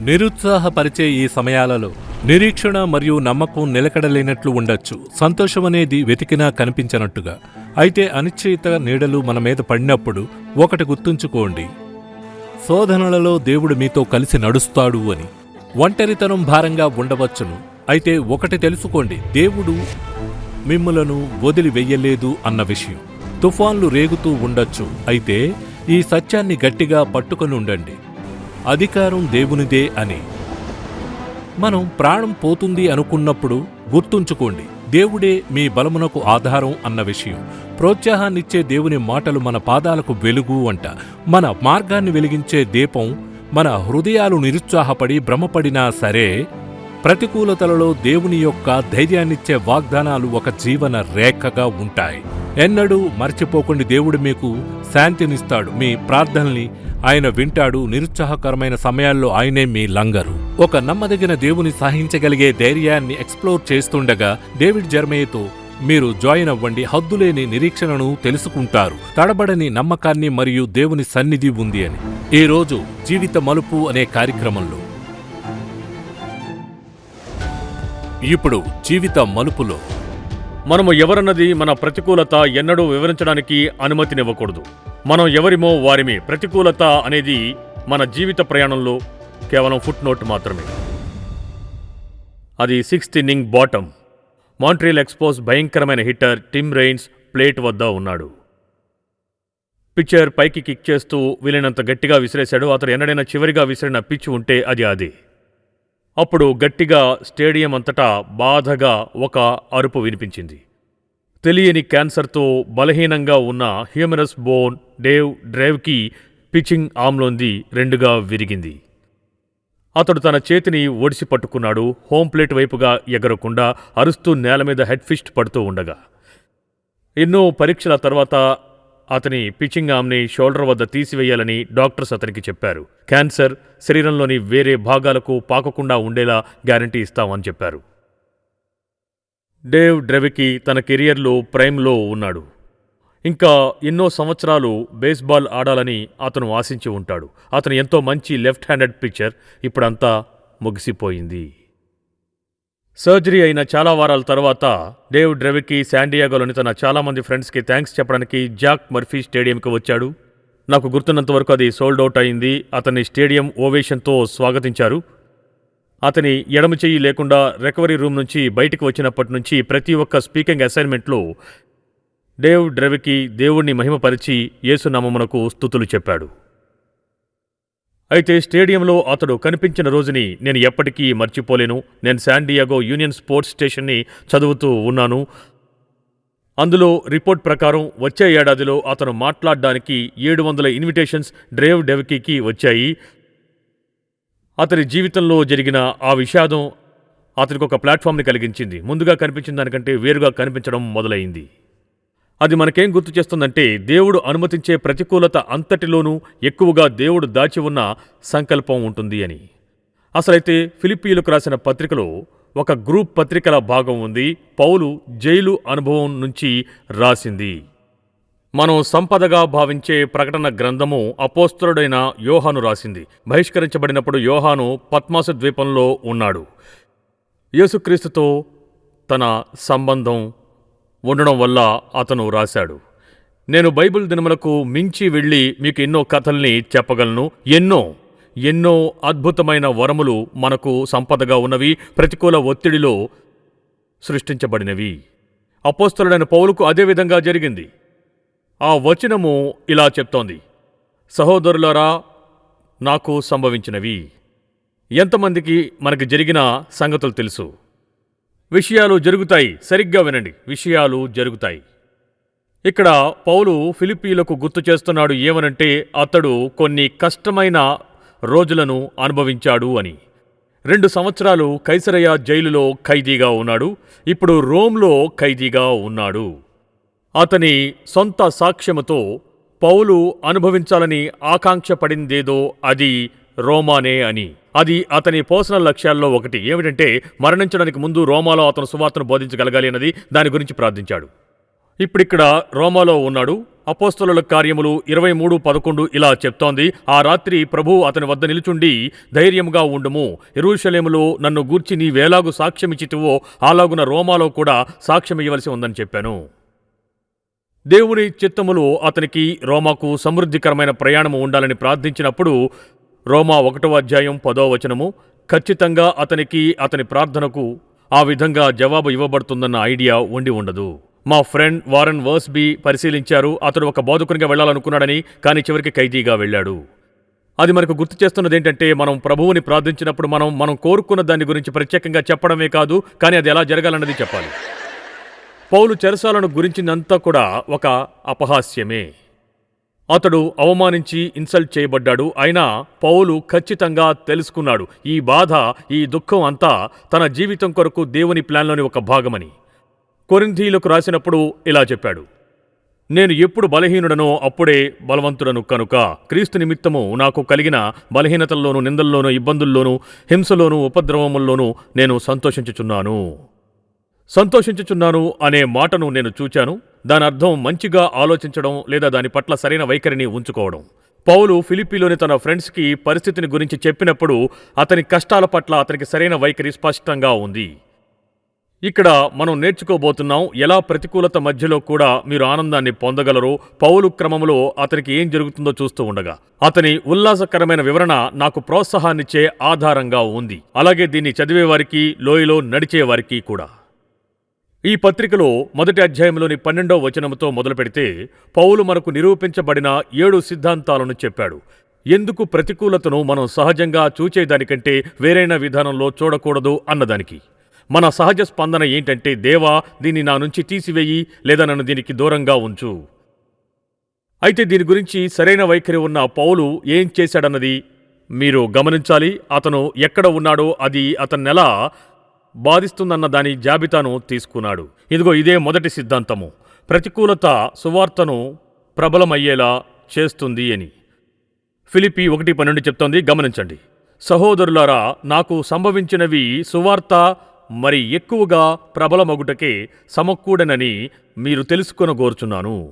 నిరుత్సాహపరిచే ఈ సమయాలలో నిరీక్షణ మరియు నమ్మకం నిలకడలేనట్లు ఉండొచ్చు. సంతోషం అనేది వెతికినా కనిపించనట్టుగా. అయితే అనిశ్చయిత నీడలు మన మీద పడినప్పుడు ఒకటి గుర్తుంచుకోండి. శోధనలలో దేవుడు మీతో కలిసి నడుస్తాడు అని. ఒంటరితనం భారంగా ఉండవచ్చును. అయితే ఒకటి తెలుసుకోండి. దేవుడు మిమ్ములను వదిలి వెయ్యలేదు అన్న విషయం. తుఫాన్లు రేగుతూ ఉండొచ్చు. అయితే ఈ సత్యాన్ని గట్టిగా పట్టుకొని ఉండండి. అధికారం దేవునిదే అని. మనం ప్రాణం పోతుంది అనుకున్నప్పుడు గుర్తుంచుకోండి దేవుడే మీ బలమునకు ఆధారం అన్న విషయం. ప్రోత్సాహాన్నిచ్చే దేవుని మాటలు మన పాదాలకు వెలుగు అంట. మన మార్గాన్ని వెలిగించే దీపం మన హృదయాలు నిరుత్సాహపడి భ్రమపడినా సరే ప్రతికూలతలలో దేవుని యొక్క ధైర్యాన్నిచ్చే వాగ్దానాలు ఒక జీవన రేఖగా ఉంటాయి. ఎన్నడూ మర్చిపోకుండా దేవుడు మీకు శాంతినిస్తాడు. మీ ప్రార్థనల్ని ఆయన వింటాడు. నిరుత్సాహకరమైన సమయాల్లో ఆయనే మీ లంగరు. ఒక నమ్మదగిన దేవుని సహించగలిగే ధైర్యాన్ని ఎక్స్ప్లోర్ చేస్తుండగా డేవిడ్ జర్మేయతో మీరు జాయిన్ అవ్వండి. హద్దులేని నిరీక్షణను తెలుసుకుంటారు. తడబడని నమ్మకాన్ని మరియు దేవుని సన్నిధి ఉంది అని. ఈ రోజు జీవిత మలుపు అనే కార్యక్రమంలో ఇప్పుడు జీవిత మలుపులో. మనము ఎవరన్నది మన ప్రతికూలత ఎన్నడూ వివరించడానికి అనుమతినివ్వకూడదు. మనం ఎవరిమో వారిమే. ప్రతికూలత అనేది మన జీవిత ప్రయాణంలో కేవలం ఫుట్ నోట్ మాత్రమే. అది sixth inning bottom Montreal Expos భయంకరమైన హిట్టర్ టిమ్ రెయిన్స్ ప్లేట్ వద్ద ఉన్నాడు. పిచ్చర్ పైకి కిక్ చేస్తూ వీలైనంత గట్టిగా విసిరేశాడు. అతడు ఎన్నడైనా చివరిగా విసిరిన పిచ్ ఉంటే అది అదే. అప్పుడు గట్టిగా స్టేడియం అంతటా బాధగా ఒక అరుపు వినిపించింది. తెలియని క్యాన్సర్తో బలహీనంగా ఉన్న హ్యూమరస్ బోన్ డేవ్ డ్రైవ్కి పిచింగ్ ఆమ్లోంది రెండుగా విరిగింది. అతడు తన చేతిని ఒడిసి పట్టుకున్నాడు హోమ్ ప్లేట్ వైపుగా ఎగరకుండా అరుస్తూ నేల మీద హెడ్ ఫిస్ట్ పడుతూ ఉండగా. ఎన్నో పరీక్షల తర్వాత అతని పిచింగ్ ఆమ్ని షోల్డర్ వద్ద తీసివేయాలని డాక్టర్స్ అతనికి చెప్పారు. క్యాన్సర్ శరీరంలోని వేరే భాగాలకు పాకకుండా ఉండేలా గ్యారంటీ ఇస్తామని చెప్పారు. డేవ్ డ్రెవికి తన కెరియర్లో ప్రైమ్లో ఉన్నాడు. ఇంకా ఎన్నో సంవత్సరాలు బేస్బాల్ ఆడాలని అతను ఆశించి ఉంటాడు. అతను ఎంతో మంచి లెఫ్ట్ హ్యాండెడ్ పిచ్చర్. ఇప్పుడంతా ముగిసిపోయింది. సర్జరీ అయిన చాలా వారాల తర్వాత డేవ్ డ్రెవికి శాండియాగోలోని తన చాలామంది ఫ్రెండ్స్కి థ్యాంక్స్ చెప్పడానికి జాక్ మర్ఫీ స్టేడియంకి వచ్చాడు. నాకు గుర్తున్నంత వరకు అది సోల్డ్ అవుట్ అయింది. అతన్ని స్టేడియం ఓవేషన్తో స్వాగతించారు. అతని ఎడమ చెయ్యి లేకుండా రికవరీ రూమ్ నుంచి బయటికి వచ్చినప్పటి నుంచి ప్రతి ఒక్క స్పీకింగ్ అసైన్మెంట్లో డేవ్ డ్రెవికి దేవుణ్ణి మహిమపరిచి యేసునామమునకు స్థుతులు చెప్పాడు. అయితే స్టేడియంలో అతడు కనిపించిన రోజుని నేను ఎప్పటికీ మర్చిపోలేను. నేను శాండియాగో యూనియన్ స్పోర్ట్స్ స్టేషన్ని చదువుతూ ఉన్నాను. అందులో రిపోర్ట్ ప్రకారం వచ్చే ఏడాదిలో అతను మాట్లాడడానికి ఏడు వందల ఇన్విటేషన్స్ డ్రేవ్ డెవకీకి వచ్చాయి. అతని జీవితంలో జరిగిన ఆ విషాదం అతనికి ఒక ప్లాట్ఫామ్ని కలిగించింది. ముందుగా కనిపించిన దానికంటే వేరుగా కనిపించడం మొదలైంది. అది మనకేం గుర్తు చేస్తుందంటే దేవుడు అనుమతించే ప్రతికూలత అంతటిలోనూ ఎక్కువగా దేవుడు దాచి ఉన్న సంకల్పం ఉంటుంది అని. అసలైతే ఫిలిప్పీలకు రాసిన పత్రికలో ఒక గ్రూప్ పత్రికల భాగం ఉంది పౌలు జైలు అనుభవం నుంచి రాసింది. మనం సంపదగా భావించే ప్రకటన గ్రంథము అపోస్తరుడైన యోహాను రాసింది. బహిష్కరించబడినప్పుడు యోహాను పద్మాసు ద్వీపంలో ఉన్నాడు. యేసుక్రీస్తుతో తన సంబంధం ఉండడం వల్ల అతను రాశాడు. నేను బైబిల్ దినములకు మించి వెళ్ళి మీకు ఎన్నో కథల్ని చెప్పగలను. ఎన్నో ఎన్నో అద్భుతమైన వరములు మనకు సంపదగా ఉన్నవి ప్రతికూల ఒత్తిడిలో సృష్టించబడినవి. అపోస్తలుడైన పౌలుకు అదే విధంగా జరిగింది. ఆ వచనము ఇలా చెప్తోంది. సహోదరులారా నాకు సంభవించినవి. ఎంతమందికి మనకి జరిగిన సంగతులు తెలుసు? విషయాలు జరుగుతాయి. సరిగ్గా వినండి. విషయాలు జరుగుతాయి. ఇక్కడ పౌలు ఫిలిపీలకు గుర్తు చేస్తున్నాడు ఏమనంటే అతడు కొన్ని కష్టమైన రోజులను అనుభవించాడు అని. రెండు సంవత్సరాలు కైసరయ జైలులో ఖైదీగా ఉన్నాడు. ఇప్పుడు రోమ్లో ఖైదీగా ఉన్నాడు. అతని సొంత సాక్ష్యముతో పౌలు అనుభవించాలని ఆకాంక్ష పడిందేదో అది రోమానే అని. అది అతని పర్సనల్ లక్ష్యాల్లో ఒకటి. ఏమిటంటే మరణించడానికి ముందు రోమాలో అతను సువార్తను బోధించగలగాలి అన్నది దాని గురించి ప్రార్థించాడు. ఇప్పుడిక్కడ రోమాలో ఉన్నాడు. అపోస్తలుల కార్యములు ఇరవై మూడు పదకొండు ఇలా చెప్తోంది. ఆ రాత్రి ప్రభు అతని వద్ద నిలుచుండి ధైర్యముగా ఉండుము. ఇరుషలేములో నన్ను గూర్చి నీవేలాగు సాక్ష్యమిచ్చితివో అలాగున రోమాలో కూడా సాక్ష్యమియ్యవలసి ఉందని చెప్పాను. దేవుని చిత్తములో అతనికి రోమాకు సమృద్ధికరమైన ప్రయాణము ఉండాలని ప్రార్థించినప్పుడు రోమా ఒకటవ అధ్యాయం పదో వచనము ఖచ్చితంగా అతనికి అతని ప్రార్థనకు ఆ విధంగా జవాబు ఇవ్వబడుతుందన్న ఐడియా ఉండి ఉండదు. మా ఫ్రెండ్ వారన్ వర్స్బీ పరిశీలించారు అతడు ఒక బోధకునిగా వెళ్ళాలనుకున్నాడని కానీ చివరికి ఖైదీగా వెళ్ళాడు. అది మనకు గుర్తు చేస్తున్నది ఏంటంటే మనం ప్రభువుని ప్రార్థించినప్పుడు మనం మనం కోరుకున్న దాని గురించి ప్రత్యేకంగా చెప్పడమే కాదు కానీ అది ఎలా జరగాలన్నది చెప్పాలి. పౌలు చెరసాలను గురించినంతా కూడా ఒక అపహాస్యమే. అతడు అవమానించి ఇన్సల్ట్ చేయబడ్డాడు. అయినా పౌలు ఖచ్చితంగా తెలుసుకున్నాడు. ఈ బాధ ఈ దుఃఖం అంతా తన జీవితం కొరకు దేవుని ప్లాన్లోని ఒక భాగమని. కొరింథీలకు రాసినప్పుడు ఇలా చెప్పాడు. నేను ఎప్పుడు బలహీనుడనో అప్పుడే బలవంతుడను కనుక. క్రీస్తు నిమిత్తము నాకు కలిగిన బలహీనతల్లోనూ నిందల్లోనూ ఇబ్బందుల్లోనూ హింసలోనూ ఉపద్రవముల్లోనూ నేను సంతోషించుచున్నాను. సంతోషించుచున్నాను అనే మాటను నేను చూచాను. దాని అర్థం మంచిగా ఆలోచించడం లేదా దాని పట్ల సరైన వైఖరిని ఉంచుకోవడం. పౌలు ఫిలిప్పీలోని తన ఫ్రెండ్స్కి పరిస్థితిని గురించి చెప్పినప్పుడు అతని కష్టాల పట్ల అతనికి సరైన వైఖరి స్పష్టంగా ఉంది. ఇక్కడ మనం నేర్చుకోబోతున్నాం ఎలా ప్రతికూలత మధ్యలో కూడా మీరు ఆనందాన్ని పొందగలరో పౌలు క్రమంలో అతనికి ఏం జరుగుతుందో చూస్తూ ఉండగా. అతని ఉల్లాసకరమైన వివరణ నాకు ప్రోత్సాహాన్నిచ్చే ఆధారంగా ఉంది. అలాగే దీన్ని చదివేవారికి లోయలో నడిచేవారికి కూడా. ఈ పత్రికలో మొదటి అధ్యాయంలోని పన్నెండవ వచనంతో మొదలు పెడితే పౌలు మనకు నిరూపించబడిన ఏడు సిద్ధాంతాలను చెప్పాడు. ఎందుకు ప్రతికూలతను మనం సహజంగా చూచేదానికంటే వేరైన విధానంలో చూడకూడదు అన్నదానికి? మన సహజ స్పందన ఏంటంటే దేవా దీన్ని నా నుంచి తీసివేయి లేదా నన్ను దీనికి దూరంగా ఉంచు. అయితే దీని గురించి సరైన వైఖరి ఉన్న పౌలు ఏం చేశాడన్నది మీరు గమనించాలి. అతను ఎక్కడ ఉన్నాడో అది అతన్నెలా బాధిస్తుందన్న దాని జాబితాను తీసుకున్నాడు. ఇదిగో ఇదే మొదటి సిద్ధాంతము. ప్రతికూలత సువార్తను ప్రబలమయ్యేలా చేస్తుంది అని. ఫిలిపి ఒకటి పన్నెండు చెప్తోంది గమనించండి. సహోదరులారా నాకు సంభవించినవి సువార్త మరి ఎక్కువగా ప్రబలమగుటకే సమకూడనని మీరు తెలుసుకొనగోరుచున్నాను.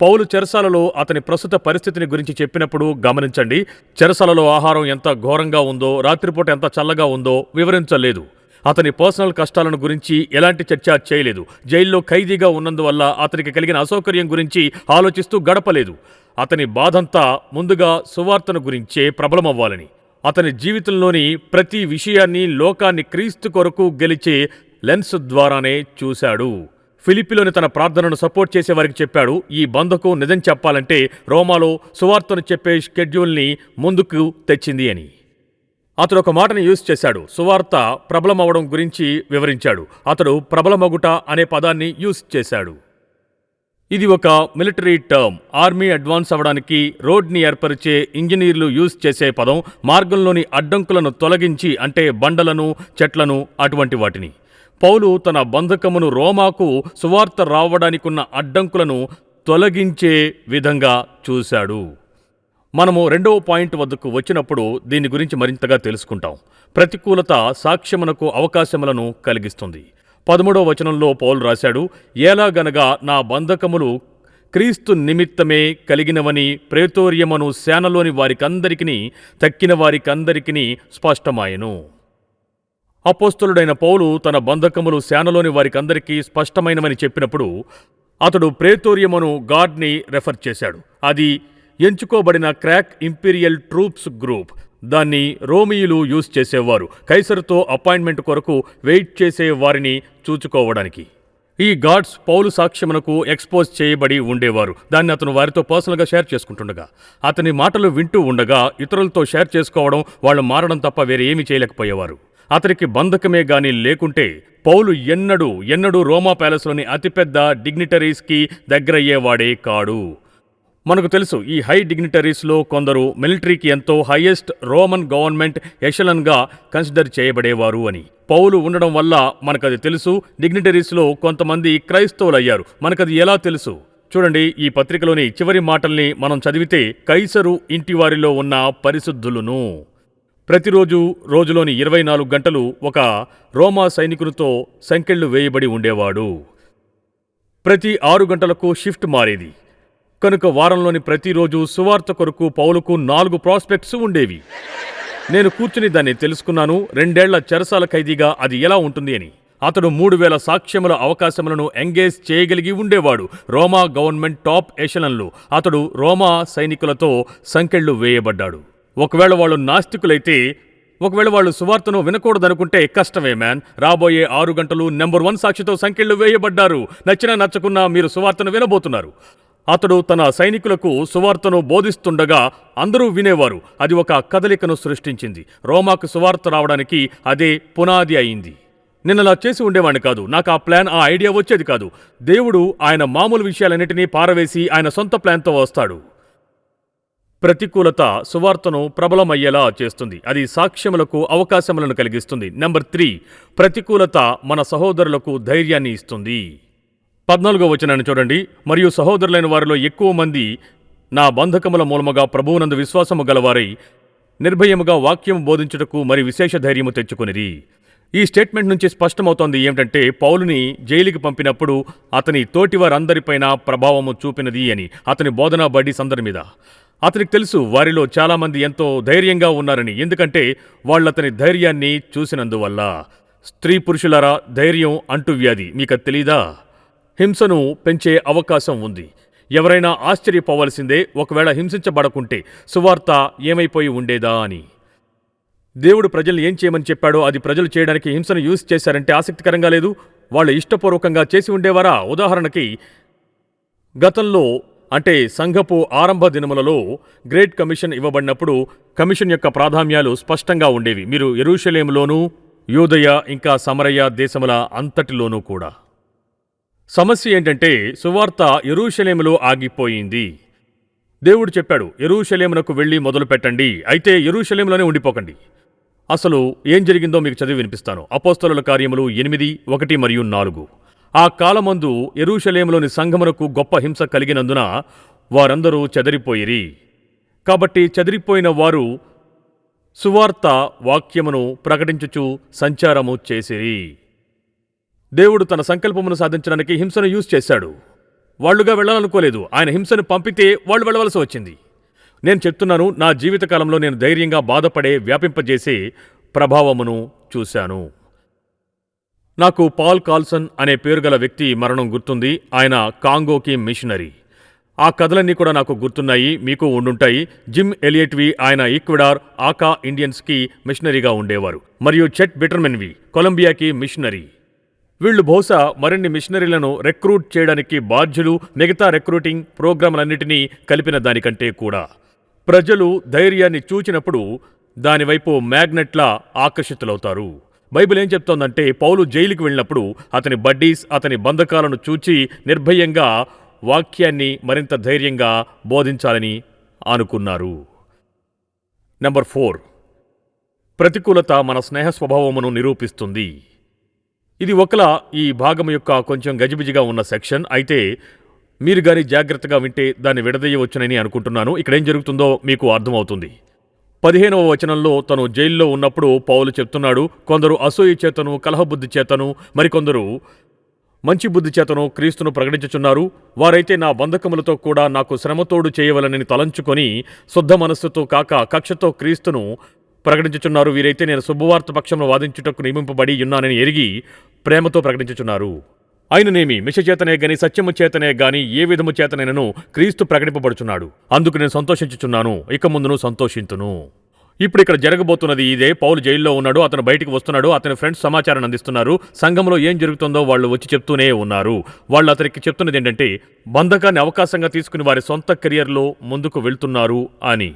పౌలు చెరసాలలో అతని ప్రస్తుత పరిస్థితిని గురించి చెప్పినప్పుడు గమనించండి చెరసాలలో ఆహారం ఎంత ఘోరంగా ఉందో రాత్రిపూట ఎంత చల్లగా ఉందో వివరించలేదు. అతని పర్సనల్ కష్టాలను గురించి ఎలాంటి చర్చ చేయలేదు. జైల్లో ఖైదీగా ఉన్నందువల్ల అతనికి కలిగిన అసౌకర్యం గురించి ఆలోచిస్తూ గడపలేదు. అతని బాధంతా ముందుగా సువార్తను గురించే ప్రబలమవ్వాలని. అతని జీవితంలోని ప్రతి విషయాన్ని లోకాన్ని క్రీస్తు కొరకు గెలిచే లెన్స్ ద్వారానే చూశాడు. ఫిలిపిలోని తన ప్రార్థనను సపోర్ట్ చేసే వారికి చెప్పాడు ఈ బంధకు నిజం చెప్పాలంటే రోమాలో సువార్తను చెప్పే షెడ్యూల్ని ముందుకు తెచ్చింది అని. అతడు ఒక మాటను యూజ్ చేశాడు. సువార్త ప్రబలమవడం గురించి వివరించాడు. అతడు ప్రబలమగుట అనే పదాన్ని యూజ్ చేశాడు. ఇది ఒక మిలిటరీ టర్మ్. ఆర్మీ అడ్వాన్స్ అవ్వడానికి రోడ్ని ఏర్పరిచే ఇంజనీర్లు యూజ్ చేసే పదం మార్గంలోని అడ్డంకులను తొలగించి అంటే బండలను చెట్లను అటువంటి వాటిని. పౌలు తన బంధకమును రోమాకు సువార్త రావడానికున్న అడ్డంకులను తొలగించే విధంగా చూశాడు. మనము రెండవ పాయింట్ వద్దకు వచ్చినప్పుడు దీని గురించి మరింతగా తెలుసుకుంటాం. ప్రతికూలత సాక్ష్యమునకు అవకాశములను కలిగిస్తుంది. పదమూడవ వచనంలో పౌలు రాశాడు ఎలాగనగా నా బంధకములు క్రీస్తు నిమిత్తమే కలిగినవని ప్రేతోర్యమును సేనలోని వారికందరికీ తక్కిన వారికందరికీ స్పష్టమాయెను. అపోస్తలుడైన పౌలు తన బంధకములు సేనలోని వారికందరికీ స్పష్టమైనవని చెప్పినప్పుడు అతడు ప్రేతోర్యమును గాడ్ని రెఫర్ చేశాడు. అది ఎంచుకోబడిన క్రాక్ ఇంపీరియల్ ట్రూప్స్ గ్రూప్. దాన్ని రోమియులు యూజ్ చేసేవారు. కైసరుతో అపాయింట్మెంట్ కొరకు వెయిట్ చేసే వారిని చూచుకోవడానికి. ఈ గాడ్స్ పౌలు సాక్ష్యమునకు ఎక్స్పోజ్ చేయబడి ఉండేవారు. దాన్ని అతను వారితో పర్సనల్గా షేర్ చేసుకుంటుండగా. అతని మాటలు వింటూ ఉండగా ఇతరులతో షేర్ చేసుకోవడం వాళ్ళు మారడం తప్ప వేరే ఏమీ చేయలేకపోయేవారు. అతనికి బంధకమే గాని లేకుంటే పౌలు ఎన్నడూ ఎన్నడూ రోమా ప్యాలెస్లోని అతిపెద్ద డిగ్నిటరీస్కి దగ్గరయ్యేవాడే కాడు. మనకు తెలుసు ఈ హై డిగ్నిటరీస్లో కొందరు మిలిటరీకి ఎంతో హైయెస్ట్ రోమన్ గవర్నమెంట్ ఎషలన్గా కన్సిడర్ చేయబడేవారు అని. పౌలు ఉండడం వల్ల మనకది తెలుసు డిగ్నిటరీస్లో కొంతమంది క్రైస్తవులయ్యారు. మనకది ఎలా తెలుసు? చూడండి ఈ పత్రికలోని చివరి మాటల్ని మనం చదివితే కైసరు ఇంటివారిలో ఉన్న పరిశుద్ధులును. ప్రతిరోజు రోజులోని ఇరవై నాలుగు గంటలు ఒక రోమా సైనికునితో సంకెళ్ళు వేయబడి ఉండేవాడు. ప్రతి ఆరు గంటలకు షిఫ్ట్ మారేది. కనుక వారంలోని ప్రతిరోజు సువార్త కొరకు పౌలుకు నాలుగు ప్రాస్పెక్ట్స్ ఉండేవి. నేను కూర్చుని దాన్ని తెలుసుకున్నాను. రెండేళ్ళ చెరసాల ఖైదీగా అది ఎలా ఉంటుంది అని. అతడు మూడు వేల సాక్ష్యముల అవకాశములను ఎంగేజ్ చేయగలిగి ఉండేవాడు. రోమా గవర్నమెంట్ టాప్ ఎషలన్లు అతడు రోమా సైనికులతో సంకెళ్ళు వేయబడ్డాడు. ఒకవేళ వాళ్ళు నాస్తికులైతే ఒకవేళ వాళ్ళు సువార్తను వినకూడదనుకుంటే కష్టమే మ్యాన్. రాబోయే ఆరు గంటలు నెంబర్ వన్ సాక్షితో సంఖ్యలు వేయబడ్డారు. నచ్చినా నచ్చకున్నా మీరు సువార్తను వినబోతున్నారు. అతడు తన సైనికులకు సువార్తను బోధిస్తుండగా అందరూ వినేవారు. అది ఒక కదలికను సృష్టించింది. రోమాకు సువార్త రావడానికి అదే పునాది అయింది. నిన్నలా చేసి ఉండేవాడిని కాదు. నాకు ఆ ప్లాన్ ఆ ఐడియా వచ్చేది కాదు. దేవుడు ఆయన మామూలు విషయాలన్నింటినీ పారవేసి ఆయన సొంత ప్లాన్తో వస్తాడు. ప్రతికూలత సువార్తను ప్రబలమయ్యేలా చేస్తుంది. అది సాక్ష్యములకు అవకాశములను కలిగిస్తుంది. నెంబర్ త్రీ ప్రతికూలత మన సహోదరులకు ధైర్యాన్ని ఇస్తుంది. పద్నాలుగో వచనాన్ని చూడండి. మరియు సహోదరులైన వారిలో ఎక్కువ మంది నా బంధకముల మూలముగా ప్రభువునందు విశ్వాసము గలవారై నిర్భయముగా వాక్యం బోధించుటకు మరి విశేష ధైర్యము తెచ్చుకొనిరి. ఈ స్టేట్మెంట్ నుంచి స్పష్టమవుతోంది ఏమిటంటే పౌలుని జైలుకి పంపినప్పుడు అతని తోటివారందరిపైన ప్రభావము చూపినది అని అతని బోధనా బడ్డీస్ అందరి మీద. అతనికి తెలుసు వారిలో చాలామంది ఎంతో ధైర్యంగా ఉన్నారని ఎందుకంటే వాళ్ళతని ధైర్యాన్ని చూసినందువల్ల. స్త్రీ పురుషులారా ధైర్యం అంటువ్యాధి మీకు అది తెలీదా? హింసను పెంచే అవకాశం ఉంది. ఎవరైనా ఆశ్చర్యపోవలసిందే ఒకవేళ హింసించబడకుంటే సువార్త ఏమైపోయి ఉండేదా అని. దేవుడు ప్రజలు ఏం చేయమని చెప్పాడో అది ప్రజలు చేయడానికి హింసను యూజ్ చేశారంటే ఆసక్తికరంగా లేదు. వాళ్ళు ఇష్టపూర్వకంగా చేసి ఉండేవారా? ఉదాహరణకి గతంలో అంటే సంఘపు ఆరంభ దినములలో గ్రేట్ కమిషన్ ఇవ్వబడినప్పుడు కమిషన్ యొక్క ప్రాధాన్యాలు స్పష్టంగా ఉండేవి. మీరు ఎరుషలేములోనూ యూదయ ఇంకా సమరయ దేశముల అంతటిలోనూ కూడా. సమస్య ఏంటంటే సువార్త ఎరూషలేములో ఆగిపోయింది. దేవుడు చెప్పాడు ఎరూషలేమునకు వెళ్ళి మొదలు పెట్టండి అయితే ఎరూషలేములోనే ఉండిపోకండి. అసలు ఏం జరిగిందో మీకు చదివి వినిపిస్తాను. అపోస్తలుల కార్యములు ఎనిమిది ఒకటి మరియు నాలుగు. ఆ కాలమందు ఎరూషలేములోని సంఘమునకు గొప్ప హింస కలిగినందున వారందరూ చెదిరిపోయిరి. కాబట్టి చెదిరిపోయిన వారు సువార్త వాక్యమును ప్రకటించుచు సంచారము చేసిరి. దేవుడు తన సంకల్పమును సాధించడానికి హింసను యూజ్ చేశాడు. వాళ్ళుగా వెళ్ళాలనుకోలేదు. ఆయన హింసను పంపితే వాళ్ళు వెళ్ళవలసి వచ్చింది. నేను చెప్తున్నాను నా జీవితకాలంలో నేను ధైర్యంగా బాధపడే వ్యాపింపజేసే ప్రభావమును చూశాను. నాకు పాల్ కాల్సన్ అనే పేరు గల వ్యక్తి మరణం గుర్తుంది. ఆయన కాంగోకి మిషనరీ. ఆ కథలన్నీ కూడా నాకు గుర్తున్నాయి మీకు ఉండుంటాయి. జిమ్ ఎలియట్వి ఆయన ఈక్వెడార్ ఆకా ఇండియన్స్కి మిషనరీగా ఉండేవారు. మరియు చెట్ బిటర్మెన్వి కొలంబియాకి మిషనరీ. వీళ్ళు బహుశా మరిన్ని మిషనరీలను రిక్రూట్ చేయడానికి బాధ్యులు మిగతా రిక్రూటింగ్ ప్రోగ్రాంలన్నింటినీ కలిపిన దానికంటే కూడా. ప్రజలు ధైర్యాన్ని చూచినప్పుడు దానివైపు మ్యాగ్నెట్లా ఆకర్షితులవుతారు. బైబిల్ ఏం చెప్తోందంటే పౌలు జైలుకి వెళ్ళినప్పుడు అతని బడ్డీస్ అతని బంధకాలను చూచి నిర్భయంగా వాక్యాన్ని మరింత ధైర్యంగా బోధించాలని అనుకున్నారు. Number four. ప్రతికూలత మన స్నేహ స్వభావమును నిరూపిస్తుంది. ఇది ఒకలా ఈ భాగం యొక్క కొంచెం గజిబిజిగా ఉన్న సెక్షన్. అయితే మీరు గాని జాగ్రత్తగా వింటే దాన్ని విడదీయవచ్చునని అనుకుంటున్నాను. ఇక్కడ ఏం జరుగుతుందో మీకు అర్థమవుతుంది. పదిహేనవ వచనంలో తను జైల్లో ఉన్నప్పుడు పౌలు చెప్తున్నాడు కొందరు అసూయ చేతను కలహబుద్ధి చేతను మరికొందరు మంచి బుద్ధి చేతను క్రీస్తును ప్రకటించుచున్నారు. వారైతే నా బంధకములతో కూడా నాకు శ్రమతోడు చేయవలనని తలంచుకొని శుద్ధ మనస్సుతో కాక కక్షతో క్రీస్తును ప్రకటించుచున్నారు. వీరైతే నేను శుభవార్త పక్షంలో వాదించుటకు నియమింపబడి ఉన్నానని ఎరిగి ప్రేమతో ప్రకటించుచున్నారు. అయిననేమి మిషచేతనే గాని సత్యము చేతనే గాని ఏ విధము చేతనైనను క్రీస్తు ప్రకటింపబడుచున్నాడు. అందుకు నేను సంతోషించుచున్నాను ఇక ముందును సంతోషింతును. ఇప్పుడు ఇక్కడ జరగబోతున్నది ఇదే. పౌలు జైల్లో ఉన్నాడు అతను బయటికి వస్తున్నాడు అతని ఫ్రెండ్స్ సమాచారాన్ని అందిస్తున్నారు. సంఘంలో ఏం జరుగుతుందో వాళ్ళు వచ్చి చెప్తూనే ఉన్నారు. వాళ్ళు అతనికి చెప్తున్నది ఏంటంటే బంధకాన్ని అవకాశంగా తీసుకుని వారి సొంత కెరియర్లో ముందుకు వెళ్తున్నారు అని.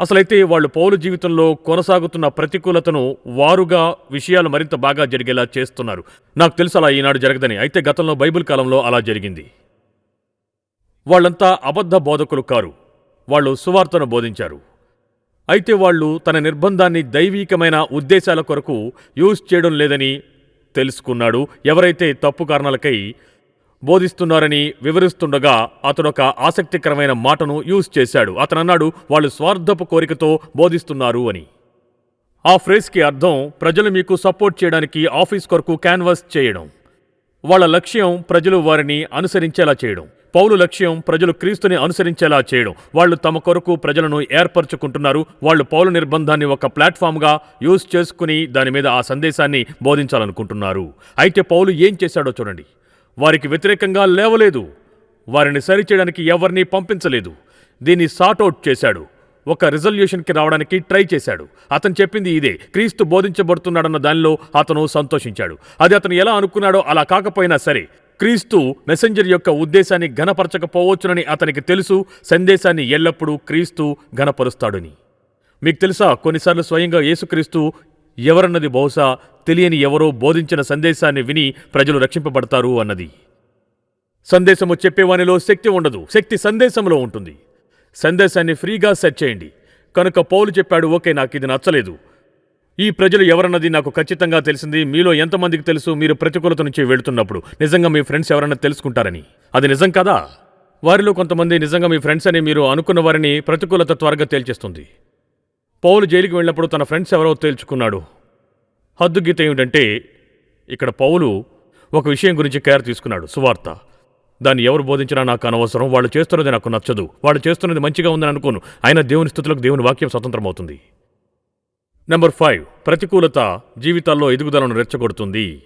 అసలైతే వాళ్ళు పౌలు జీవితంలో కొనసాగుతున్న ప్రతికూలతను వారుగా విషయాలు మరింత బాగా జరిగేలా చేస్తున్నారు. నాకు తెలుసు అలా ఈనాడు జరగదని. అయితే గతంలో బైబిల్ కాలంలో అలా జరిగింది. వాళ్ళంతా అబద్ధ బోధకులు కారు. వాళ్ళు సువార్తను బోధించారు. అయితే వాళ్ళు తన నిర్బంధాన్ని దైవీకమైన ఉద్దేశాల కొరకు యూజ్ చేయడం లేదని తెలుసుకున్నాడు. ఎవరైతే తప్పు కారణాలకై బోధిస్తున్నారని వివరిస్తుండగా అతనొక ఆసక్తికరమైన మాటను యూజ్ చేశాడు. అతను అన్నాడు వాళ్ళు స్వార్థపు కోరికతో బోధిస్తున్నారు అని. ఆ ఫ్రేజ్కి అర్థం ప్రజలు మీకు సపోర్ట్ చేయడానికి ఆఫీస్ కొరకు క్యాన్వాస్ చేయడం. వాళ్ళ లక్ష్యం ప్రజలు వారిని అనుసరించేలా చేయడం. పౌలు లక్ష్యం ప్రజలు క్రీస్తుని అనుసరించేలా చేయడం. వాళ్ళు తమ కొరకు ప్రజలను ఏర్పరచుకుంటున్నారు. వాళ్ళు పౌలు నిర్బంధాన్ని ఒక ప్లాట్ఫామ్గా యూజ్ చేసుకుని దాని మీద ఆ సందేశాన్ని బోధించాలనుకుంటున్నారు. అయితే పౌలు ఏం చేశాడో చూడండి. వారికి వ్యతిరేకంగా లేవలేదు. వారిని సరిచేయడానికి ఎవరిని పంపించలేదు. దీన్ని సార్ట్అవుట్ చేశాడు. ఒక రిజల్యూషన్కి రావడానికి ట్రై చేశాడు. అతను చెప్పింది ఇదే. క్రీస్తు బోధించబడుతున్నాడన్న దానిలో అతను సంతోషించాడు. అది అతను ఎలా అనుకున్నాడో అలా కాకపోయినా సరే క్రీస్తు మెసెంజర్ యొక్క ఉద్దేశాన్ని ఘనపరచకపోవచ్చునని అతనికి తెలుసు. సందేశాన్ని ఎల్లప్పుడూ క్రీస్తు ఘనపరుస్తాడని. మీకు తెలుసా? కొన్నిసార్లు స్వయంగా యేసుక్రీస్తు ఎవరన్నది బహుశా తెలియని ఎవరో బోధించిన సందేశాన్ని విని ప్రజలు రక్షింపబడతారు అన్నది. సందేశము చెప్పేవానిలో శక్తి ఉండదు. శక్తి సందేశంలో ఉంటుంది. సందేశాన్ని ఫ్రీగా సెట్ చేయండి. కనుక పౌలు చెప్పాడు ఓకే నాకు ఇది నచ్చలేదు. ఈ ప్రజలు ఎవరన్నది నాకు ఖచ్చితంగా తెలిసింది. మీలో ఎంతమందికి తెలుసు? మీరు ప్రతికూలత నుంచి వెళుతున్నప్పుడు. నిజంగా మీ ఫ్రెండ్స్ ఎవరన్నా తెలుసుకుంటారని. అది నిజం కదా? వారిలో కొంతమంది నిజంగా మీ ఫ్రెండ్స్ అని మీరు అనుకున్న వారిని ప్రతికూలత త్వరగా తేల్చేస్తుంది. పౌలు జైలుకి వెళ్ళినప్పుడు తన ఫ్రెండ్స్ ఎవరో తేల్చుకున్నాడు. హద్దుగీత ఏమిటంటే ఇక్కడ పౌలు ఒక విషయం గురించి కేర్ తీసుకున్నాడు సువార్త. దాన్ని ఎవరు బోధించినా నాకు అనవసరం వాళ్ళు చేస్తున్నది నాకు నచ్చదు. వాళ్ళు చేస్తున్నది మంచిగా ఉందని అనుకోను. అయినా దేవుని స్థుతులకు దేవుని వాక్యం స్వతంత్రమవుతుంది. నెంబర్ ఫైవ్ ప్రతికూలత జీవితాల్లో ఎదుగుదలను రెచ్చగొడుతుంది.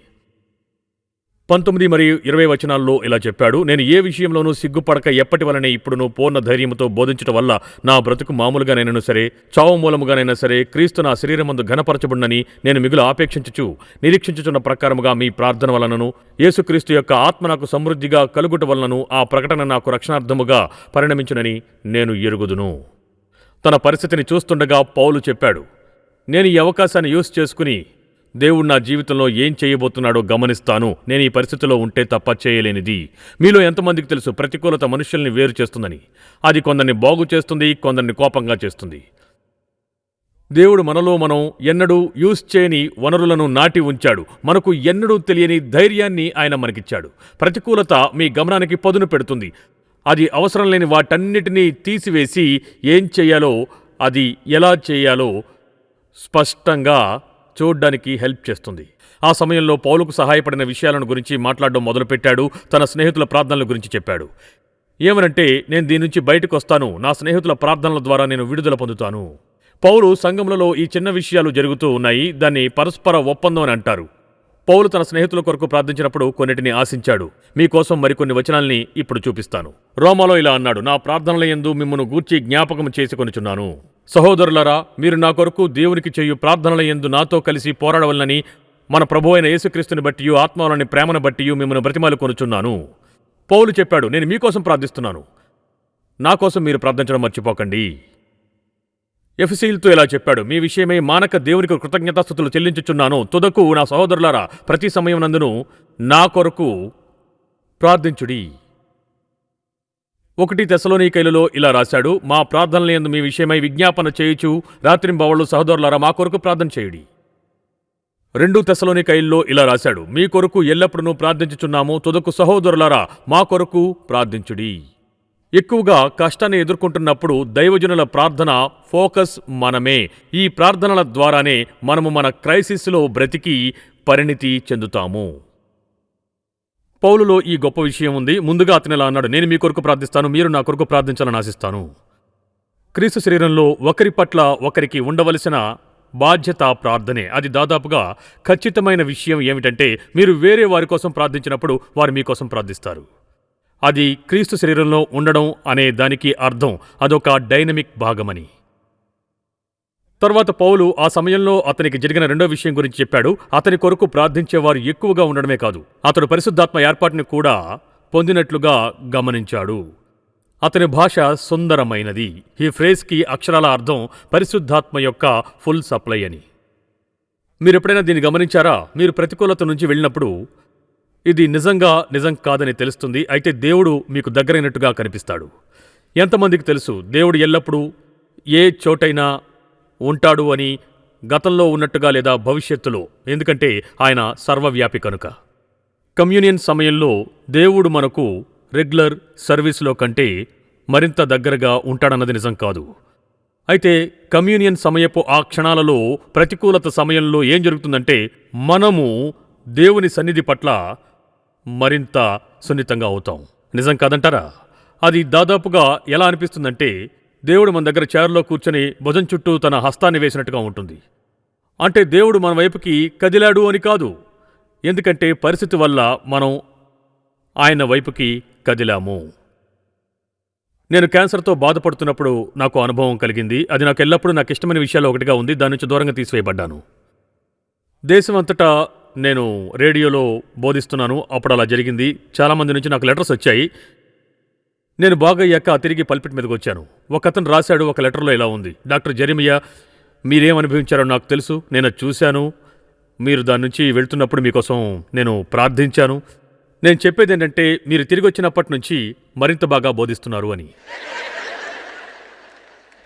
పంతొమ్మిది మరియు ఇరవై వచనాల్లో ఇలా చెప్పాడు నేను ఏ విషయంలోనూ సిగ్గుపడక ఎప్పటి వలనే ఇప్పుడును పూర్ణ ధైర్యంతో బోధించడం వల్ల నా బ్రతుకు మామూలుగానైనా సరే చావు మూలముగానైనా సరే క్రీస్తు నా శరీరమందు ఘనపరచబడినని నేను మిగులు ఆపేక్షించుచు నిరీక్షించుచున్న ప్రకారముగా మీ ప్రార్థన వలనను యేసుక్రీస్తు యొక్క ఆత్మ నాకు సమృద్ధిగా కలుగుట వలనను ఆ ప్రకటన నాకు రక్షణార్థముగా పరిణమించునని నేను ఎరుగుదును. తన పరిస్థితిని చూస్తుండగా పౌలు చెప్పాడు నేను ఈ అవకాశాన్ని యూస్ చేసుకుని దేవుడు నా జీవితంలో ఏం చేయబోతున్నాడో గమనిస్తాను. నేను ఈ పరిస్థితిలో ఉంటే తప్ప చేయలేనిది. మీలో ఎంతమందికి తెలుసు ప్రతికూలత మనుషుల్ని వేరు చేస్తుందని. అది కొందరిని బాగు చేస్తుంది కొందరిని కోపంగా చేస్తుంది. దేవుడు మనలో మనం ఎన్నడూ యూస్ చేయని వనరులను నాటి ఉంచాడు. మనకు ఎన్నడూ తెలియని ధైర్యాన్ని ఆయన మనకిచ్చాడు. ప్రతికూలత మీ గమనానికి పదును పెడుతుంది. అది అవసరం లేని వాటన్నిటినీ తీసివేసి ఏం చేయాలో అది ఎలా చేయాలో స్పష్టంగా చూడ్డానికి హెల్ప్ చేస్తుంది. ఆ సమయంలో పౌలుకు సహాయపడిన విషయాలను గురించి మాట్లాడడం మొదలుపెట్టాడు తన స్నేహితుల ప్రార్థనల గురించి చెప్పాడు. ఏమనంటే నేను దీని నుంచి బయటకు వస్తాను నా స్నేహితుల ప్రార్థనల ద్వారా నేను విడుదల పొందుతాను. పౌలు సంఘములలో ఈ చిన్న విషయాలు జరుగుతూ ఉన్నాయి దాన్ని పరస్పర ఒప్పందం అని అంటారు. పౌలు తన స్నేహితుల కొరకు ప్రార్థించినప్పుడు కొన్నిటిని ఆశించాడు. మీకోసం మరికొన్ని వచనాల్ని ఇప్పుడు చూపిస్తాను. రోమాలో ఇలా అన్నాడు నా ప్రార్థనల యందు మిమ్మను గూర్చి జ్ఞాపకం చేసుకొనిచున్నాను సహోదరులరా మీరు నా కొరకు దేవునికి చేయు ప్రార్థనల ఎందు నాతో కలిసి పోరాడవలనని మన ప్రభు అయిన యేసుక్రీస్తుని బట్టి ఆత్మలోని ప్రేమను బట్టి మిమ్మల్ని బ్రతిమాలు కొనుచున్నాను. పౌలు చెప్పాడు నేను మీకోసం ప్రార్థిస్తున్నాను. నా కోసం మీరు ప్రార్థించడం మర్చిపోకండి. ఎఫ్సీల్తో ఇలా చెప్పాడు మీ విషయమై మానక దేవునికి కృతజ్ఞతాస్థుతులు చెల్లించుచున్నాను. తుదకు నా సహోదరులారా ప్రతి సమయం నందును నా కొరకు ప్రార్థించుడి. ఒకటి తెసలోనికైలలో ఇలా రాశాడు మా ప్రార్థనలందు మీ విషయమై విజ్ఞాపన చేయుచు రాత్రింబవళ్ళు సహోదరులారా మా కొరకు ప్రార్థన చేయుడి. రెండు తెసలోనికైల్లో ఇలా రాశాడు మీ కొరకు ఎల్లప్పుడూ ప్రార్థించుచున్నాము తుదకు సహోదరులారా మా కొరకు ప్రార్థించుడి. ఎక్కువగా కష్టాన్ని ఎదుర్కొంటున్నప్పుడు దైవజనుల ప్రార్థన ఫోకస్ మనమే. ఈ ప్రార్థనల ద్వారానే మనము మన క్రైసిస్లో బ్రతికి పరిణితి చెందుతాము. పౌలులో ఈ గొప్ప విషయం ఉంది. ముందుగా అతనిలా అన్నాడు నేను మీ కొరకు ప్రార్థిస్తాను మీరు నా కొరకు ప్రార్థించాలని ఆశిస్తాను. క్రీస్తు శరీరంలో ఒకరి పట్ల ఒకరికి ఉండవలసిన బాధ్యత ప్రార్థనే. అది దాదాపుగా ఖచ్చితమైన విషయం ఏమిటంటే మీరు వేరే వారి కోసం ప్రార్థించినప్పుడు వారు మీకోసం ప్రార్థిస్తారు. అది క్రీస్తు శరీరంలో ఉండడం అనే దానికి అర్థం. అదొక డైనమిక్ భాగమని. తర్వాత పౌలు ఆ సమయంలో అతనికి జరిగిన రెండో విషయం గురించి చెప్పాడు. అతని కొరకు ప్రార్థించేవారు ఎక్కువగా ఉండడమే కాదు. అతడు పరిశుద్ధాత్మ ఏర్పాటుని కూడా పొందినట్లుగా గమనించాడు. అతని భాష సుందరమైనది. ఈ ఫ్రేజ్కి అక్షరాల అర్థం పరిశుద్ధాత్మ యొక్క ఫుల్ సప్లై అని. మీరు ఎప్పుడైనా దీన్ని గమనించారా? మీరు ప్రతికూలత నుంచి వెళ్ళినప్పుడు ఇది నిజంగా నిజం కాదని తెలుస్తుంది. అయితే దేవుడు మీకు దగ్గరైనట్టుగా కనిపిస్తాడు. ఎంతమందికి తెలుసు? దేవుడు ఎల్లప్పుడూ ఏ చోటైనా ఉంటాడు అని గతంలో ఉన్నట్టుగా లేదా భవిష్యత్తులో. ఎందుకంటే ఆయన సర్వవ్యాపి కనుక. కమ్యూనియన్ సమయంలో దేవుడు మనకు రెగ్యులర్ సర్వీస్లో కంటే మరింత దగ్గరగా ఉంటాడన్నది నిజం కాదు. అయితే కమ్యూనియన్ సమయపు ఆ క్షణాలలో ప్రతికూలత సమయంలో ఏం జరుగుతుందంటే మనము దేవుని సన్నిధి పట్ల మరింత సున్నితంగా అవుతాం. నిజం కాదంటారా? అది దాదాపుగా ఎలా అనిపిస్తుందంటే దేవుడు మన దగ్గర చైర్లో కూర్చొని భుజం చుట్టూ తన హస్తాన్ని వేసినట్టుగా ఉంటుంది. అంటే దేవుడు మన వైపుకి కదిలాడు అని కాదు. ఎందుకంటే పరిస్థితి వల్ల మనం ఆయన వైపుకి కదిలాము. నేను క్యాన్సర్తో బాధపడుతున్నప్పుడు నాకు అనుభవం కలిగింది. అది నాకు ఎల్లప్పుడూ నాకు ఇష్టమైన విషయాల్లో ఒకటిగా ఉంది. దాని నుంచి దూరంగా తీసివేయబడ్డాను. దేశమంతటా నేను రేడియోలో బోధిస్తున్నాను. అప్పుడు అలా జరిగింది. చాలామంది నుంచి నాకు లెటర్స్ వచ్చాయి. నేను బాగయ్యాక తిరిగి పల్పిట్ మీదకి వచ్చాను. ఒకతను రాశాడు ఒక లెటర్లో ఇలా ఉంది. డాక్టర్ జెరిమియా మీరేం అనుభవించారో నాకు తెలుసు. నేను చూశాను. మీరు దాని నుంచి వెళ్తున్నప్పుడు మీకోసం నేను ప్రార్థించాను. నేను చెప్పేది ఏంటంటే మీరు తిరిగి వచ్చినప్పటి నుంచి మరింత బాగా బోధిస్తున్నారు అని.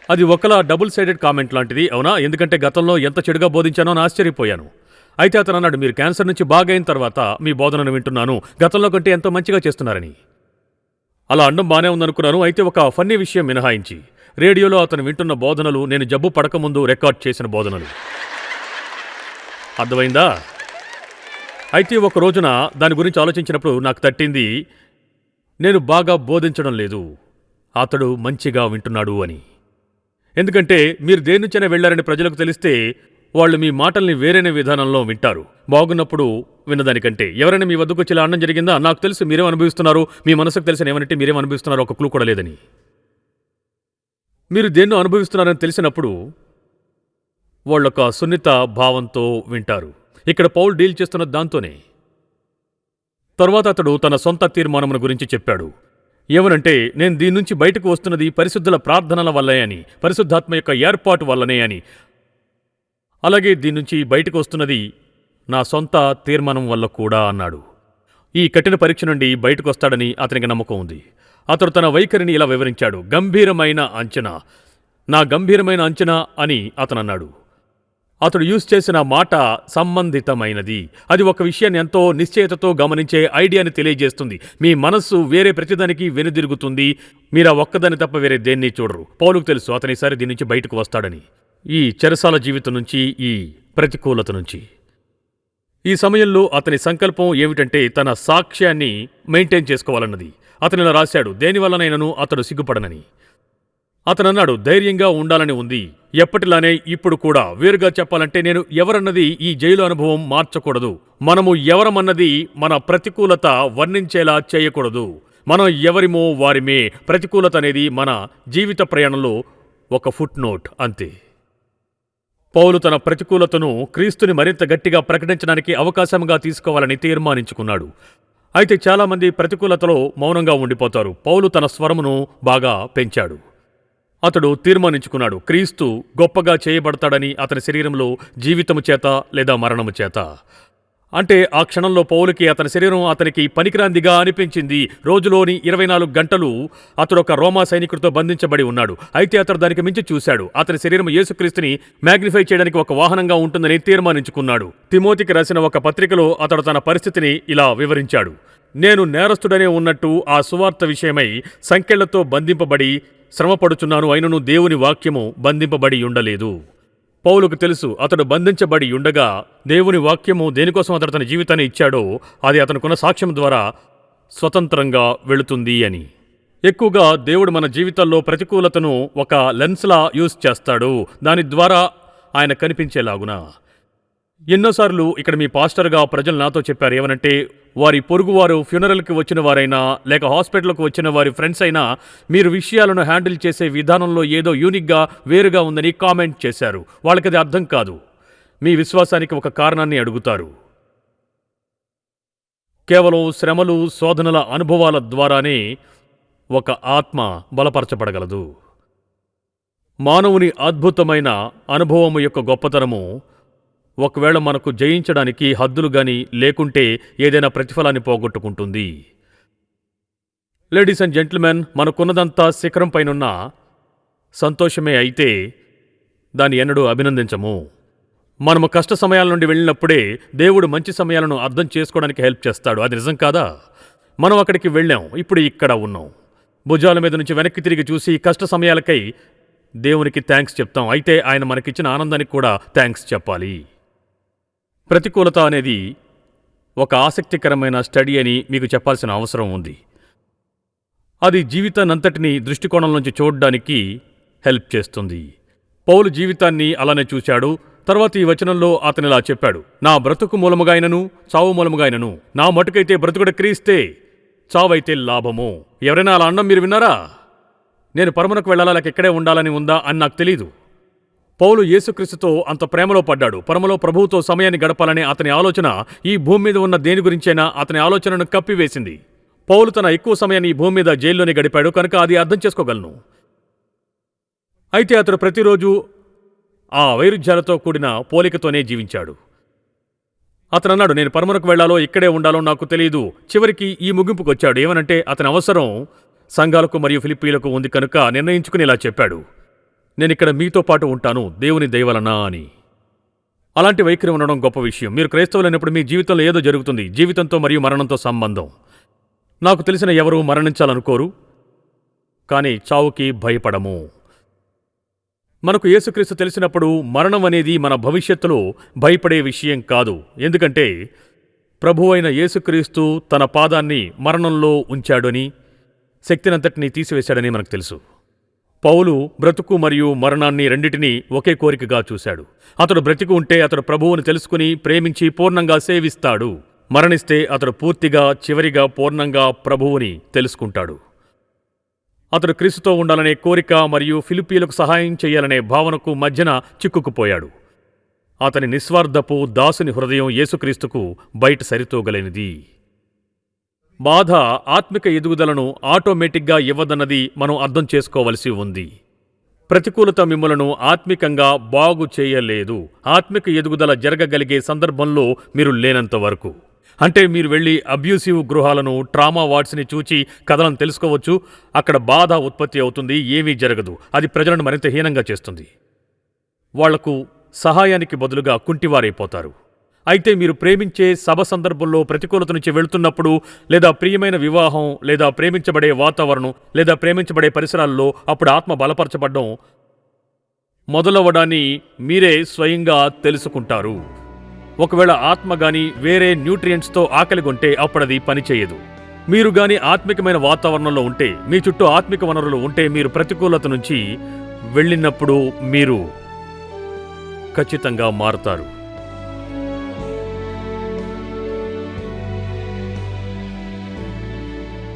అది ఒకలా డబుల్ సైడెడ్ కామెంట్ లాంటిది అవునా? ఎందుకంటే గతంలో ఎంత చెడుగా బోధించానో అని ఆశ్చర్యపోయాను. అయితే అతను అన్నాడు మీరు క్యాన్సర్ నుంచి బాగైన తర్వాత మీ బోధనను వింటున్నాను. గతంలో కంటే ఎంతో మంచిగా చేస్తున్నారని. అలా అండం బానే ఉందనుకున్నాను అయితే ఒక ఫన్నీ విషయం మినహాయించి. రేడియోలో అతను వింటున్న బోధనలు నేను జబ్బు పడకముందు రికార్డ్ చేసిన బోధనలు. అర్థమైందా? అయితే ఒక రోజున దాని గురించి ఆలోచించినప్పుడు నాకు తట్టింది నేను బాగా బోధించడం లేదు అతడు మంచిగా వింటున్నాడు అని. ఎందుకంటే మీరు దేని నుంచైనా వెళ్ళారని ప్రజలకు తెలిస్తే వాళ్ళు మీ మాటల్ని వేరైన విధానంలో వింటారు. బాగున్నప్పుడు విన్నదానికంటే ఎవరైనా మీ వద్దకు వచ్చి అన్నం అనడం జరిగిందా? నాకు తెలుసు మీరేం అనుభవిస్తున్నారు. మీ మనసుకు తెలిసిన ఏమనంటే మీరేం అనుభవిస్తున్నారో ఒక క్లూ కూడా లేదని. మీరు దేన్నో అనుభవిస్తున్నారని తెలిసినప్పుడు వాళ్ళొక సున్నిత భావంతో వింటారు. ఇక్కడ పౌల్ డీల్ చేస్తున్న దాంతోనే. తరువాత అతడు తన సొంత తీర్మానమును గురించి చెప్పాడు. ఏమనంటే నేను దీని నుంచి బయటకు వస్తున్నది పరిశుద్ధుల ప్రార్థనల వల్లే అని పరిశుద్ధాత్మ యొక్క ఏర్పాటు వల్లనే అని. అలాగే దీని నుంచి బయటకు వస్తున్నది నా సొంత తీర్మానం వల్ల కూడా అన్నాడు. ఈ కఠిన పరీక్ష నుండి బయటకు వస్తాడని అతనికి నమ్మకం ఉంది. అతడు తన వైఖరిని ఇలా వివరించాడు. గంభీరమైన అంచనా. నా గంభీరమైన అంచనా అని అతను అన్నాడు అతడు యూజ్ చేసిన మాట సంబంధితమైనది. అది ఒక విషయాన్ని ఎంతో నిశ్చయతతో గమనించే ఐడియాని తెలియజేస్తుంది. మీ మనస్సు వేరే ప్రతిదానికి వెనుదిరుగుతుంది. మీరు ఆ ఒక్కదాన్ని తప్ప వేరే దేన్ని చూడరు. పౌలుకు తెలుసు అతనిసారి దీని నుంచి బయటకు వస్తాడని. ఈ చెరసాల జీవితం నుంచి ఈ ప్రతికూలత నుంచి. ఈ సమయంలో అతని సంకల్పం ఏమిటంటే తన సాక్ష్యాన్ని మెయింటైన్ చేసుకోవాలన్నది. అతను ఇలా రాశాడు దేనివల్లనైనను అతడు సిగ్గుపడనని. అతనన్నాడు ధైర్యంగా ఉండాలని ఉంది. ఎప్పటిలానే ఇప్పుడు కూడా వేరుగా చెప్పాలంటే నేను ఎవరన్నది ఈ జైలు అనుభవం మార్చకూడదు. మనము ఎవరమన్నది మన ప్రతికూలత వర్ణించేలా చేయకూడదు. మనం ఎవరిమో వారిమే. ప్రతికూలత అనేది మన జీవిత ప్రయాణంలో ఒక ఫుట్ నోట్ అంతే. పౌలు తన ప్రతికూలతను క్రీస్తుని మరింత గట్టిగా ప్రకటించడానికి అవకాశంగా తీసుకోవాలని తీర్మానించుకున్నాడు. అయితే చాలామంది ప్రతికూలతలో మౌనంగా ఉండిపోతారు. పౌలు తన స్వరమును బాగా పెంచాడు. అతడు తీర్మానించుకున్నాడు. క్రీస్తు గొప్పగా చేయబడతాడని అతని శరీరంలో జీవితము చేత లేదా మరణము చేత. అంటే ఆ క్షణంలో పౌలుకి అతని శరీరం అతనికి పనికిరాందిగా అనిపించింది. రోజులోని ఇరవై నాలుగు గంటలు అతడు ఒక రోమా సైనికుడితో బంధించబడి ఉన్నాడు. అయితే అతడు దానికి మించి చూశాడు. అతని శరీరం యేసుక్రీస్తుని మ్యాగ్నిఫై చేయడానికి ఒక వాహనంగా ఉంటుందని తీర్మానించుకున్నాడు. తిమోతికి రాసిన ఒక పత్రికలో అతడు తన పరిస్థితిని ఇలా వివరించాడు. నేను నేరస్తుడనే ఉన్నట్టు ఆ సువార్త విషయమై సంఖ్యలతో బంధింపబడి శ్రమపడుచున్నాను. అయినను దేవుని వాక్యము బంధింపబడి ఉండలేదు. పౌలుకు తెలుసు అతడు బంధించబడి ఉండగా దేవుని వాక్యము దేనికోసం అతడు తన జీవితాన్ని ఇచ్చాడో అది అతనుకున్న సాక్ష్యం ద్వారా స్వతంత్రంగా వెళుతుంది అని. ఎక్కువగా దేవుడు మన జీవితాల్లో ప్రతికూలతను ఒక లెన్స్లా యూజ్ చేస్తాడు. దాని ద్వారా ఆయన కనిపించేలాగున. ఎన్నోసార్లు ఇక్కడ మీ పాస్టర్గా ప్రజలు నాతో చెప్పారు. ఏమనంటే వారి పొరుగువారు ఫ్యూనరల్కి వచ్చిన వారైనా లేక హాస్పిటల్కి వచ్చిన వారి ఫ్రెండ్స్ అయినా మీరు విషయాలను హ్యాండిల్ చేసే విధానంలో ఏదో యూనిక్గా వేరుగా ఉందని కామెంట్ చేశారు. వాళ్ళకి అది అర్థం కాదు. మీ విశ్వాసానికి ఒక కారణాన్ని అడుగుతారు. కేవలం శ్రమలు శోధనల అనుభవాల ద్వారానే ఒక ఆత్మ బలపరచబడగలదు. మానవుని అద్భుతమైన అనుభవము యొక్క గొప్పతనము ఒకవేళ మనకు జయించడానికి హద్దులు గాని లేకుంటే ఏదైనా ప్రతిఫలాన్ని పోగొట్టుకుంటుంది. లేడీస్ అండ్ జెంటిల్మెన్ మనకున్నదంతా శిఖరం పైనున్న సంతోషమే అయితే దాన్ని ఎన్నడూ అభినందించము. మనము కష్ట సమయాల నుండి వెళ్ళినప్పుడే దేవుడు మంచి సమయాలను అర్థం చేసుకోవడానికి హెల్ప్ చేస్తాడు. అది నిజం కాదా? మనం అక్కడికి వెళ్ళాం. ఇప్పుడు ఇక్కడ ఉన్నాం. భుజాల మీద నుంచి వెనక్కి తిరిగి చూసి కష్ట సమయాలకై దేవునికి థ్యాంక్స్ చెప్తాం. అయితే ఆయన మనకిచ్చిన ఆనందానికి కూడా థ్యాంక్స్ చెప్పాలి. ప్రతికూలత అనేది ఒక ఆసక్తికరమైన స్టడీ అని మీకు చెప్పాల్సిన అవసరం ఉంది. అది జీవితాన్నంతటినీ దృష్టికోణం నుంచి చూడడానికి హెల్ప్ చేస్తుంది. పౌలు జీవితాన్ని అలానే చూశాడు. తర్వాత ఈ వచనంలో అతనిలా చెప్పాడు. నా బ్రతుకు మూలముగాయనను చావు మూలముగాయనను నా మటుకైతే బ్రతుకుడ క్రీస్తే చావైతే లాభము. ఎవరైనా అలా అన్నం మీరు విన్నారా? నేను పరమునకు వెళ్ళాలా? లేక ఇక్కడే ఉండాలని ఉందా? అని నాకు తెలీదు. పౌలు యేసుక్రీస్తుతో అంత ప్రేమలో పడ్డాడు. పరమలో ప్రభువుతో సమయాన్ని గడపాలనే అతని ఆలోచన ఈ భూమి మీద ఉన్న దేని గురించైనా అతని ఆలోచనను కప్పివేసింది. పౌలు తన ఎక్కువ సమయాన్ని ఈ భూమి మీద జైల్లోనే గడిపాడు. కనుక అది అర్థం చేసుకోగలను. అయితే అతడు ప్రతిరోజు ఆ వైరుధ్యాలతో కూడిన పోలికతోనే జీవించాడు. అతను అన్నాడు నేను పరమరకు వెళ్ళాలో ఇక్కడే ఉండాలో నాకు తెలియదు చివరికి ఈ ముగింపుకు వచ్చాడు ఏమనంటే అతని అవసరం సంఘాలకు మరియు ఫిలిప్పీలకు ఉంది కనుక నిర్ణయించుకుని ఇలా చెప్పాడు. నేను ఇక్కడ మీతో పాటు ఉంటాను దేవుని దయవలనా అని. అలాంటి వైఖరి ఉండడం గొప్ప విషయం. మీరు క్రైస్తవులైనప్పుడు మీ జీవితంలో ఏదో జరుగుతుంది. జీవితంతో మరియు మరణంతో సంబంధం. నాకు తెలిసిన ఎవరూ మరణించాలనుకోరు కానీ చావుకి భయపడము. మనకు యేసుక్రీస్తు తెలిసినప్పుడు మరణం అనేది మన భవిష్యత్తులో భయపడే విషయం కాదు. ఎందుకంటే ప్రభువైన యేసుక్రీస్తు తన పాదాన్ని మరణంలో ఉంచాడని శక్తినంతటినీ తీసివేశాడని మనకు తెలుసు. పౌలు బ్రతుకు మరియు మరణాన్ని రెండింటినీ ఒకే కోరికగా చూశాడు. అతడు బ్రతికి ఉంటే అతడు ప్రభువును తెలుసుకుని ప్రేమించి పూర్ణంగా సేవిస్తాడు. మరణిస్తే అతడు పూర్తిగా చివరిగా పూర్ణంగా ప్రభువుని తెలుసుకుంటాడు. అతడు క్రీస్తుతో ఉండాలనే కోరిక మరియు ఫిలిపీలకు సహాయం చేయాలనే భావనకు మధ్యన చిక్కుకుపోయాడు. అతని నిస్వార్థపు దాసుని హృదయం యేసుక్రీస్తుకు బయట సరితూగలేనిది. బాధ ఆత్మిక ఎదుగుదలను ఆటోమేటిక్గా ఇవ్వదన్నది మనం అర్థం చేసుకోవలసి ఉంది. ప్రతికూలత మిమ్మలను ఆత్మికంగా బాగు చేయలేదు. ఆత్మిక ఎదుగుదల జరగగలిగే సందర్భంలో మీరు లేనంత వరకు. అంటే మీరు వెళ్ళి అబ్యూసివ్ గృహాలను ట్రామా వార్డ్స్ని చూచి కథలను తెలుసుకోవచ్చు. అక్కడ బాధ ఉత్పత్తి అవుతుంది ఏమీ జరగదు. అది ప్రజలను మరింత హీనంగా చేస్తుంది. వాళ్ళకు సహాయానికి బదులుగా కుంటివారైపోతారు. అయితే మీరు ప్రేమించే సభ సందర్భంలో ప్రతికూలత నుంచి వెళుతున్నప్పుడు లేదా ప్రియమైన వివాహం లేదా ప్రేమించబడే వాతావరణం లేదా ప్రేమించబడే పరిసరాల్లో అప్పుడు ఆత్మ బలపరచబడడం మొదలవడాన్ని మీరే స్వయంగా తెలుసుకుంటారు. ఒకవేళ ఆత్మ గాని వేరే న్యూట్రియంట్స్తో ఆకలిగొంటే అప్పుడది పనిచేయదు మీరు గాని ఆత్మికమైన వాతావరణంలో ఉంటే మీ చుట్టూ ఆత్మిక వనరులు ఉంటే మీరు ప్రతికూలత నుంచి వెళ్ళినప్పుడు మీరు ఖచ్చితంగా మారుతారు.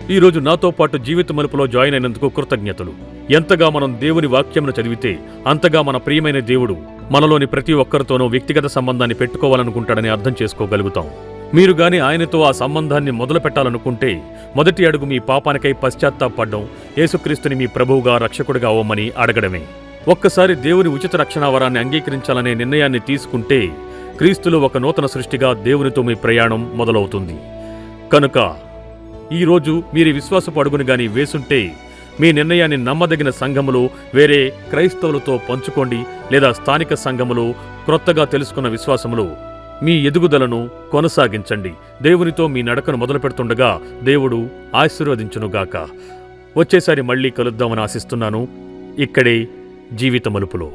ఈ రోజు నాతో పాటు జీవిత మలుపులో జాయిన్ అయినందుకు కృతజ్ఞతలు. ఎంతగా మనం దేవుని వాక్యంను చదివితే అంతగా మన ప్రియమైన దేవుడు మనలోని ప్రతి ఒక్కరితోనూ వ్యక్తిగత సంబంధాన్ని పెట్టుకోవాలనుకుంటాడని అర్థం చేసుకోగలుగుతాం. మీరు గాని ఆయనతో ఆ సంబంధాన్ని మొదలు పెట్టాలనుకుంటే మొదటి అడుగు మీ పాపానికై పశ్చాత్తాపడ్డం యేసుక్రీస్తుని మీ ప్రభువుగా రక్షకుడిగా అవ్వమని అడగడమే. ఒక్కసారి దేవుని ఉచిత రక్షణ వరాన్ని అంగీకరించాలనే నిర్ణయాన్ని తీసుకుంటే క్రీస్తులో ఒక నూతన సృష్టిగా దేవునితో మీ ప్రయాణం మొదలవుతుంది. కనుక ఈరోజు మీరు ఈ విశ్వాసపు అడుగును గాని వేసుంటే మీ నిర్ణయాన్ని నమ్మదగిన సంఘములో వేరే క్రైస్తవులతో పంచుకోండి లేదా స్థానిక సంఘములో క్రొత్తగా తెలుసుకున్న విశ్వాసములో. మీ ఎదుగుదలను కొనసాగించండి. దేవునితో మీ నడకను మొదలు పెడుతుండగా దేవుడు ఆశీర్వదించునుగాక వచ్చేసారి మళ్ళీ కలుద్దామని ఆశిస్తున్నాను. ఇక్కడే జీవిత మలుపులో